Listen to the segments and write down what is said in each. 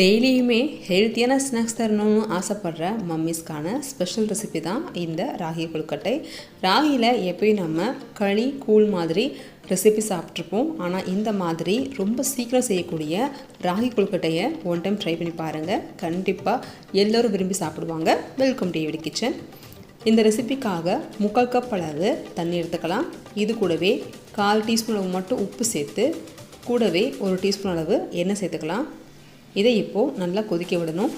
டெய்லியுமே ஹெல்த்தியான ஸ்நாக்ஸ் தரணும்னு ஆசைப்படுற மம்மிஸ்க்கான ஸ்பெஷல் ரெசிபி தான் இந்த ராகி கொழுக்கட்டை. ராகியில் எப்பயும் நம்ம களி கூழ் மாதிரி ரெசிபி சாப்பிட்ருப்போம். ஆனால் இந்த மாதிரி ரொம்ப சீக்கிரம் செய்யக்கூடிய ராகி கொழுக்கட்டையை ஒன் டைம் ட்ரை பண்ணி பாருங்கள் கண்டிப்பாக எல்லோரும் விரும்பி சாப்பிடுவாங்க. வெல்கம் டு எவ்ரி கிச்சன் இந்த ரெசிபிக்காக முக்கால் கப் அளவு தண்ணி எடுத்துக்கலாம். இது கூடவே கால் டீஸ்பூன் அளவு மட்டும் உப்பு சேர்த்து கூடவே ஒரு டீஸ்பூன் அளவு எண்ணெய் சேர்த்துக்கலாம். இதை இப்போது நல்லா கொதிக்க விடணும்.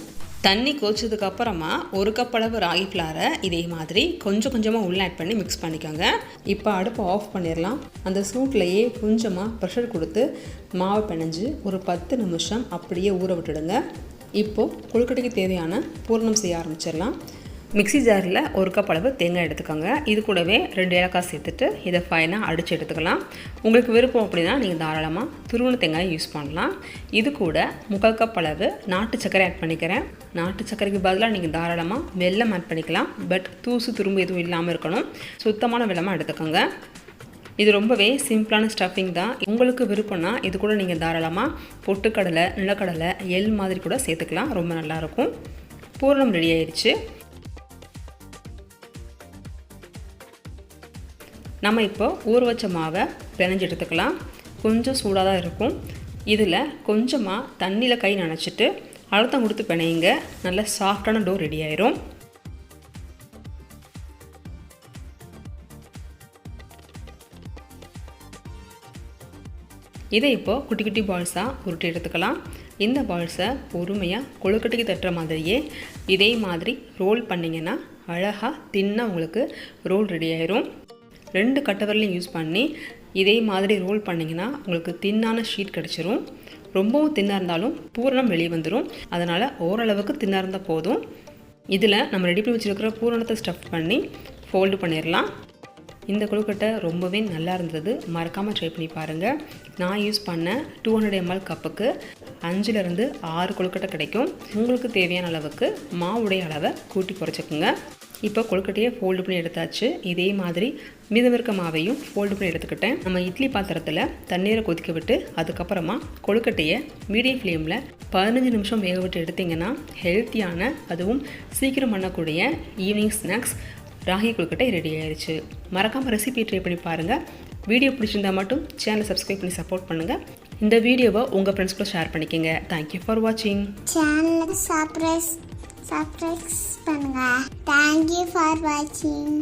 தண்ணி கொதிச்சதுக்கு அப்புறமா ஒரு கப் அளவு ராகி ஃப்ளாரை இதே மாதிரி கொஞ்சம் கொஞ்சமாக உள்ள ஆட் பண்ணி மிக்ஸ் பண்ணிக்கோங்க. இப்போ அடுப்பை ஆஃப் பண்ணிடலாம். அந்த சூட்லேயே கொஞ்சமாக ப்ரெஷர் கொடுத்து மாவு பிணைஞ்சு ஒரு பத்து நிமிஷம் அப்படியே ஊற விட்டுடுங்க. இப்போது கொழுக்கட்டைக்கு தேவையான பூரணம் செய்ய ஆரம்பிச்சிடலாம். மிக்ஸி ஜாரில் ஒரு கப் அளவு தேங்காய் எடுத்துக்கோங்க. இது கூடவே ரெண்டு ஏலக்காய் சேர்த்துட்டு இதை ஃபைனாக அடித்து எடுத்துக்கலாம். உங்களுக்கு விருப்பம் அப்படின்னா நீங்கள் தாராளமாக துருவண தேங்காய் யூஸ் பண்ணலாம். இது கூட முக்கால் கப் அளவு நாட்டு சர்க்கரை ஆட் பண்ணிக்கிறேன். நாட்டு சர்க்கரைக்கு பதிலாக நீங்கள் தாராளமாக வெள்ளம் ஆட் பண்ணிக்கலாம். பட் தூசு துரும்பு எதுவும் இல்லாமல் இருக்கணும். சுத்தமான வெள்ளமாக எடுத்துக்கோங்க. இது ரொம்பவே சிம்பிளான ஸ்டஃபிங் தான். உங்களுக்கு விருப்பம்னா இது கூட நீங்கள் தாராளமாக பொட்டுக்கடலை நிலக்கடலை எள் மாதிரி கூட சேர்த்துக்கலாம். ரொம்ப நல்லாயிருக்கும் பூரணம் ரெடி ஆயிடுச்சு. நம்ம இப்போ ஊற வச்ச மாவை பிணைஞ்சு எடுத்துக்கலாம். கொஞ்சம் சூடாக தான் இருக்கும். இதில் கொஞ்சமாக தண்ணியில் கை நனைச்சிட்டு அழுத்தம் கொடுத்து பிணையுங்க. நல்ல சாஃப்டான டோ ரெடி ஆயிரும். இதை இப்போது குட்டி குட்டி பால்ஸாக உருட்டி எடுத்துக்கலாம். இந்த பால்ஸை பொறுமையாக கொழுக்கட்டைக்கு தட்டுற மாதிரியே இதே மாதிரி ரோல் பண்ணிங்கன்னா அழகாக தின்னாக உங்களுக்கு ரோல் ரெடி ஆயிரும். ரெண்டு கட்டவரலையும் யூஸ் பண்ணி இதே மாதிரி ரோல் பண்ணிங்கன்னா உங்களுக்கு தின்னான ஷீட் கிடச்சிரும். ரொம்பவும் தின்னாக இருந்தாலும் பூரணம் வெளியே வந்துடும் அதனால் ஓரளவுக்கு தின்னாக இருந்தால் போதும். இதில் நம்ம ரெடி பண்ணி வச்சுருக்கிற பூரணத்தை ஸ்டஃப் பண்ணி ஃபோல்டு பண்ணிடலாம் இந்த கொழுக்கட்டை ரொம்பவே நல்லா இருந்தது. மறக்காமல் ட்ரை பண்ணி பாருங்கள் நான் யூஸ் பண்ண டூ ஹண்ட்ரட் எம்எல் கப்புக்கு அஞ்சுலேருந்து ஆறு கொழுக்கட்டை கிடைக்கும். உங்களுக்கு தேவையான அளவுக்கு மாவுடைய அளவை கூட்டி குறைச்சிக்கோங்க. இப்போ கொழுக்கட்டையை ஃபோல்டு பண்ணி எடுத்தாச்சு. இதே மாதிரி மீதம் இருக்க மாவையும் ஃபோல்டு பண்ணி எடுத்துக்கிட்டேன். நம்ம இட்லி பாத்திரத்தில் தண்ணீரை கொதிக்க விட்டு அதுக்கப்புறமா கொழுக்கட்டையை மீடியம் ஃப்ளேமில் பதினஞ்சு நிமிஷம் வேக விட்டு எடுத்திங்கன்னா ஹெல்த்தியான அதுவும் சீக்கிரம் பண்ணக்கூடிய evening snacks ragi kozhukattai ready ஆயிடுச்சு மறக்காமல் ரெசிபி ட்ரை பண்ணி பாருங்கள் வீடியோ பிடிச்சிருந்தா மட்டும் சேனலை சப்ஸ்கிரைப் பண்ணி சப்போர்ட் பண்ணுங்கள் இந்த வீடியோவை உங்கள் ஃப்ரெண்ட்ஸ் கூட ஷேர் பண்ணிக்கோங்க. தேங்க்யூ ஃபார் வாட்சிங் சேனலை சப்ரைஸ் சப்ரைஸ் பண்ணுங்க. தேங்க்யூ ஃபார் வாட்சிங்